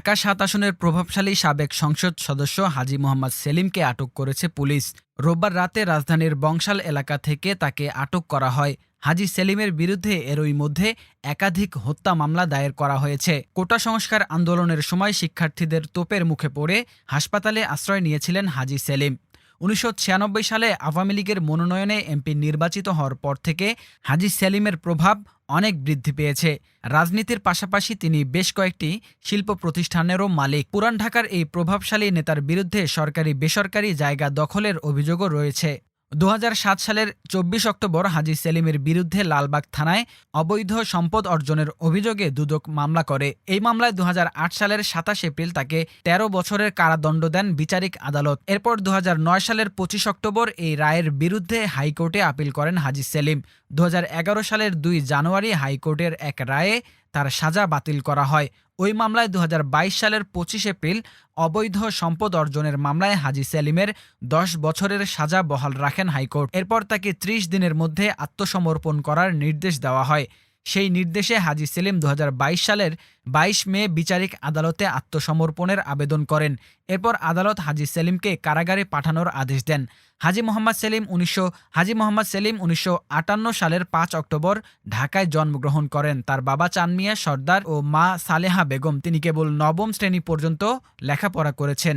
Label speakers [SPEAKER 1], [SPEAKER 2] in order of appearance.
[SPEAKER 1] ঢাকা সাত আসনের প্রভাবশালী সাবেক সংসদ সদস্য হাজি মোহাম্মদ সেলিমকে আটক করেছে পুলিশ। রোববার রাতে রাজধানীর বংশাল এলাকা থেকে তাকে আটক করা হয়। হাজি সেলিমের বিরুদ্ধে এরই মধ্যে একাধিক হত্যা মামলা দায়ের করা হয়েছে। কোটা সংস্কার আন্দোলনের সময় শিক্ষার্থীদের তোপের মুখে পড়ে হাসপাতালে আশ্রয় নিয়েছিলেন হাজি সেলিম। উনিশশো ছিয়ানব্বই সালে আওয়ামী লীগের মনোনয়নে এমপি নির্বাচিত হওয়ার পর থেকে হাজি সেলিমের প্রভাব অনেক বৃদ্ধি পেয়েছে। রাজনীতির পাশাপাশি তিনি বেশ কয়েকটি শিল্প প্রতিষ্ঠানেরও মালিক। পুরান ঢাকার এই প্রভাবশালী নেতার বিরুদ্ধে সরকারি বেসরকারি জায়গা দখলের অভিযোগও রয়েছে। দু হাজার সাত সালের চব্বিশ অক্টোবর হাজি সেলিমের বিরুদ্ধে লালবাগ থানায় অবৈধ সম্পদ অর্জনের অভিযোগে দুদক মামলা করে। এই মামলায় দুহাজার আট সালের সাতাশ এপ্রিল তাকে ১৩ বছরের কারাদণ্ড দেন বিচারিক আদালত। এরপর দু হাজার নয় সালের পঁচিশ অক্টোবর এই রায়ের বিরুদ্ধে হাইকোর্টে আপিল করেন হাজি সেলিম। দু হাজার এগারো সালের দুই জানুয়ারি হাইকোর্টের এক রায়ে তার সাজা বাতিল করা হয়। ওই মামলায় দু হাজার বাইশ সালের পঁচিশ এপ্রিল অবৈধ সম্পদ অর্জনের মামলায় হাজি সেলিমের দশ বছরের সাজা বহাল রাখেন হাইকোর্ট। এরপর তাকে ত্রিশ দিনের মধ্যে আত্মসমর্পণ করার নির্দেশ দেওয়া হয়। সেই নির্দেশে হাজি সেলিম দু হাজার বাইশ সালের ২২ মে বিচারিক আদালতে আত্মসমর্পণের আবেদন করেন। এরপর আদালত হাজি সেলিমকে কারাগারে পাঠানোর আদেশ দেন। হাজি মোহাম্মদ সেলিম উনিশশো হাজি মোহাম্মদ সেলিম উনিশশো আটান্ন সালের পাঁচ অক্টোবর ঢাকায় জন্মগ্রহণ করেন। তার বাবা চানমিয়া সর্দার ও মা সালেহা বেগম, তিনি কেবল নবম শ্রেণি পর্যন্ত লেখাপড়া করেছেন।